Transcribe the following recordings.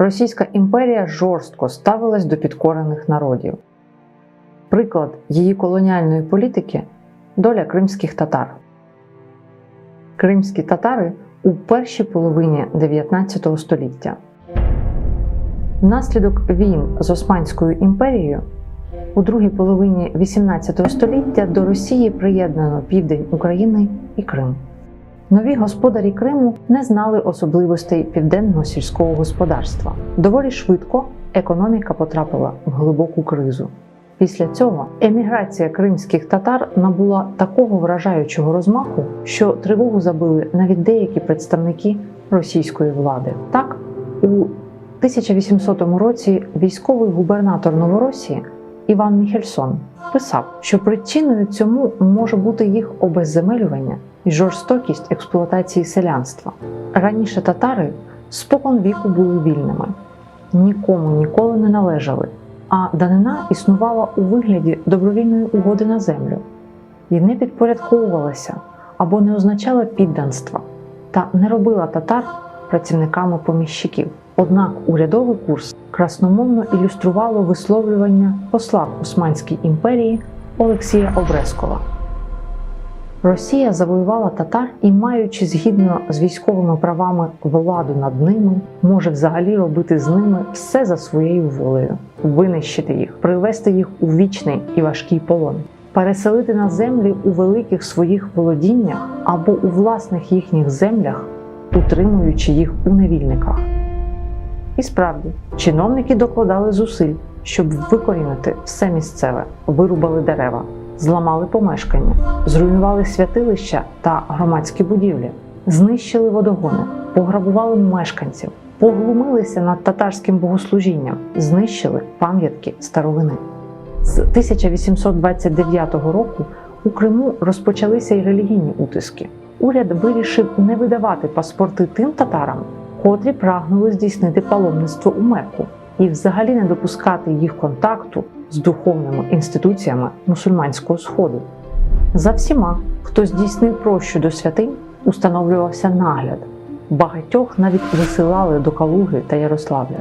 Російська імперія жорстко ставилась до підкорених народів. Приклад її колоніальної політики доля кримських татар. Кримські татари у першій половині 19 століття. Внаслідок війн з Османською імперією у другій половині 18 століття до Росії приєднано південь України і Крим. Нові господарі Криму не знали особливостей південного сільського господарства. Доволі швидко економіка потрапила в глибоку кризу. Після цього еміграція кримських татар набула такого вражаючого розмаху, що тривогу забили навіть деякі представники російської влади. Так, у 1800 році військовий губернатор Новоросії Іван Міхельсон писав, що причиною цьому може бути їх обезземелювання і жорстокість експлуатації селянства. Раніше татари спокон віку були вільними, нікому ніколи не належали, а данина існувала у вигляді добровільної угоди на землю і не підпорядковувалася або не означала підданства та не робила татар працівниками поміщиків. Однак урядовий курс красномовно ілюструвало висловлювання посла Османській імперії Олексія Обрескова. Росія завоювала татар і, маючи згідно з військовими правами владу над ними, може взагалі робити з ними все за своєю волею, винищити їх, привести їх у вічний і важкий полон, переселити на землі у великих своїх володіннях або у власних їхніх землях, утримуючи їх у невільниках. І справді, чиновники докладали зусиль, щоб викорінити все місцеве, вирубали дерева, зламали помешкання, зруйнували святилища та громадські будівлі, знищили водогони, пограбували мешканців, поглумилися над татарським богослужінням, знищили пам'ятки старовини. З 1829 року у Криму розпочалися й релігійні утиски. Уряд вирішив не видавати паспорти тим татарам, котрі прагнули здійснити паломництво у Мекку і взагалі не допускати їх контакту з духовними інституціями мусульманського сходу. За всіма, хто здійснив прощу до святинь, установлювався нагляд. Багатьох навіть висилали до Калуги та Ярославля.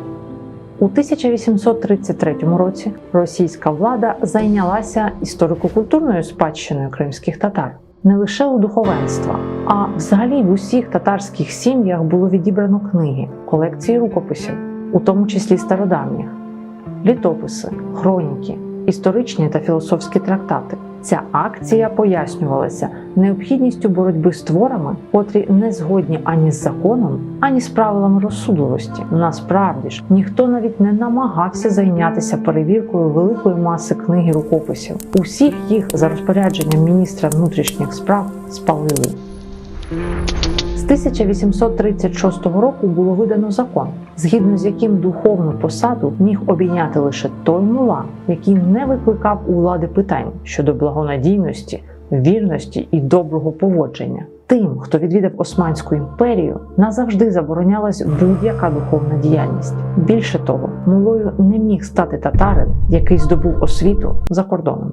У 1833 році російська влада зайнялася історико-культурною спадщиною кримських татар не лише у духовенства, а взагалі в усіх татарських сім'ях було відібрано книги, колекції рукописів, у тому числі стародавніх, літописи, хроніки, історичні та філософські трактати. Ця акція пояснювалася необхідністю боротьби з творами, котрі не згодні ані з законом, ані з правилами розсудливості. Насправді ж ніхто навіть не намагався зайнятися перевіркою великої маси книг і рукописів. Усіх їх за розпорядженням міністра внутрішніх справ спалили. З 1836 року було видано закон, згідно з яким духовну посаду міг обійняти лише той мула, який не викликав у влади питань щодо благонадійності, вірності і доброго поводження. Тим, хто відвідав Османську імперію, назавжди заборонялась будь-яка духовна діяльність. Більше того, мулою не міг стати татарин, який здобув освіту за кордоном.